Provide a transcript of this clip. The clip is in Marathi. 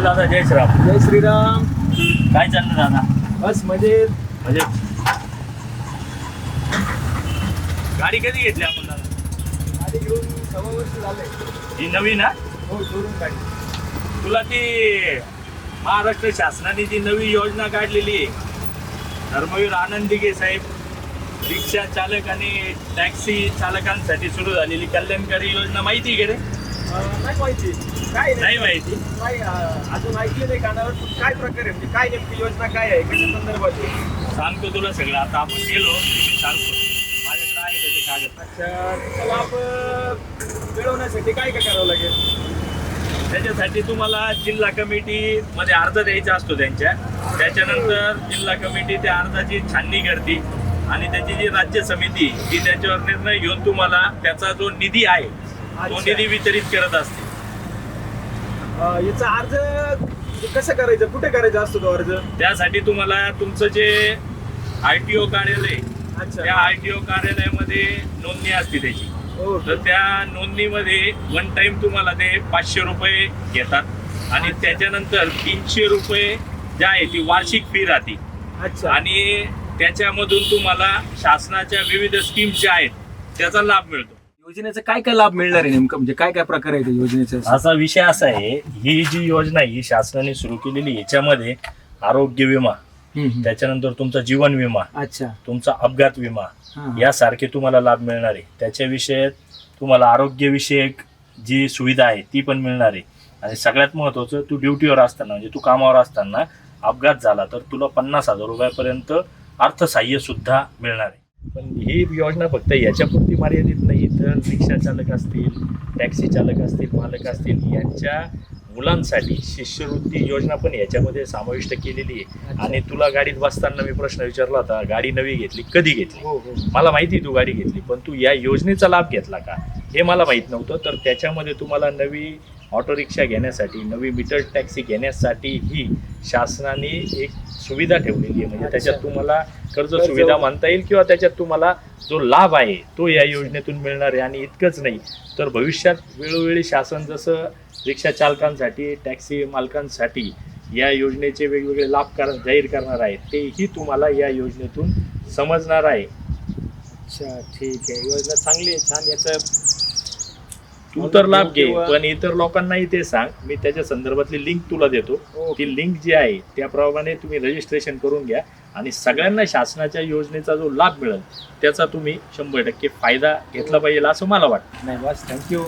बोल दादा जय श्रीराम. जय श्रीराम. काय चाललं दादा? बस मजेत. म्हणजे गाडी कधी घेतली आपण दादा? गाडी घेऊन सव्वा वर्ष झाले. ही नवीन ना हो शोरूम गाडी. तुला ती महाराष्ट्र शासनाने जी नवी योजना काढलेली आहे धर्मवीर आनंद दिघे साहेब रिक्षा चालक आणि टॅक्सी चालकांसाठी सुरू झालेली कल्याणकारी योजना माहिती आहे का रे? नाही माहिती. काय नाही माहिती नाही अजून ऐकले नाही कानावर. काय प्रकार आहे? म्हणजे काय नेमकी योजना काय आहे? कशा संदर्भात? आहे? सांगतो तुला सगळं. आता आपण गेलो. की मी सांगतो माझ्याकडे आहे त्याचे कागद? अच्छा त्याचा लाभ अं, मिळवण्यासाठी काय काय करावं लागेल? त्याच्यासाठी तुम्हाला जिल्हा कमिटी मध्ये अर्ज द्यायचा असतो त्यांच्या. त्याच्यानंतर जिल्हा कमिटी त्या अर्जाची छाननी करते. आणि त्याची जी राज्य समिती ती त्याच्यावर निर्णय घेऊन तुम्हाला त्याचा जो निधी आहे निधी वितरित करत असते याचा अर्ज कसं करायचं? कुठे करायचा असतो तो अर्ज? त्यासाठी तुम्हाला तुमचं जे आय टी ओ कार्यालय अच्छा. त्या आय टी ओ कार्यालयामध्ये नोंदणी असते त्याची. हो. तर त्या नोंदणीमध्ये वन टाइम तुम्हाला ते पाचशे रुपये घेतात. आणि त्याच्यानंतर तीनशे रुपये जे आहे ती वार्षिक फी राहते. अच्छा. आणि त्याच्यामधून तुम्हाला शासनाच्या विविध स्कीम्स ज्या आहेत त्याचा लाभ मिळतो. योजनेचा काय काय लाभ मिळणार आहे नेमकं? म्हणजे काय काय प्रकार आहे योजनेचा? असा विषय असा आहे ही जी योजना आहे ही शासनाने सुरू केलेली याच्यामध्ये आरोग्य विमा. त्याच्यानंतर तुमचा जीवन विमा अच्छा. तुमचा अपघात विमा. यासारखे तुम्हाला लाभ मिळणार आहे. त्याच्याविषयी तुम्हाला आरोग्यविषयक जी सुविधा आहे ती पण मिळणार आहे. आणि सगळ्यात महत्त्वाचं तू ड्युटीवर असताना म्हणजे तू कामावर असताना अपघात झाला तर तुला पन्नास हजार रुपयापर्यंत अर्थसहाय्य सुद्धा मिळणार आहे. पण ही योजना फक्त याच्यापुरती मर्यादित नाही तर रिक्षा चालक असतील टॅक्सी चालक असतील मालक असतील यांच्या मुलांसाठी शिष्यवृत्ती योजना पण याच्यामध्ये समाविष्ट केलेली आहे. आणि तुला गाडीत बसताना मी प्रश्न विचारला होता गाडी नवी घेतली कधी घेतली? हो हो. मला माहिती आहे तू गाडी घेतली पण तू या योजनेचा लाभ घेतला का? हे मला माहीत नव्हतं तर त्याच्यामध्ये तुम्हाला नवी ऑटो रिक्षा घेण्यासाठी नवी मीटर टॅक्सी घेण्यासाठी ही शासनाने एक सुविधा ठेवलेली आहे. म्हणजे. त्याच्यात तुम्हाला कर्ज सुविधा म्हणता येईल किंवा त्याच्यात तुम्हाला जो लाभ आहे तो या योजनेतून मिळणार आहे आणि इतकंच नाही. तर भविष्यात वेळोवेळी शासन जसं रिक्षा चालकांसाठी टॅक्सी मालकांसाठी या योजनेचे वेगवेगळे लाभ कर जाहीर करणार आहे तेही तुम्हाला या योजनेतून समजणार आहे. अच्छा ठीक आहे. योजना चांगली आहे छान याचं तू तर लाभ घे पण इतर लोकांनाही ते सांग. मी त्याच्या संदर्भातली लिंक तुला देतो. ती लिंक जी आहे त्याप्रमाणे तुम्ही रजिस्ट्रेशन करून घ्या आणि सगळ्यांना शासनाच्या योजनेचा जो लाभ मिळेल त्याचा तुम्ही शंभर टक्के फायदा घेतला पाहिजे असं मला वाटतं. नाही बस थँक्यू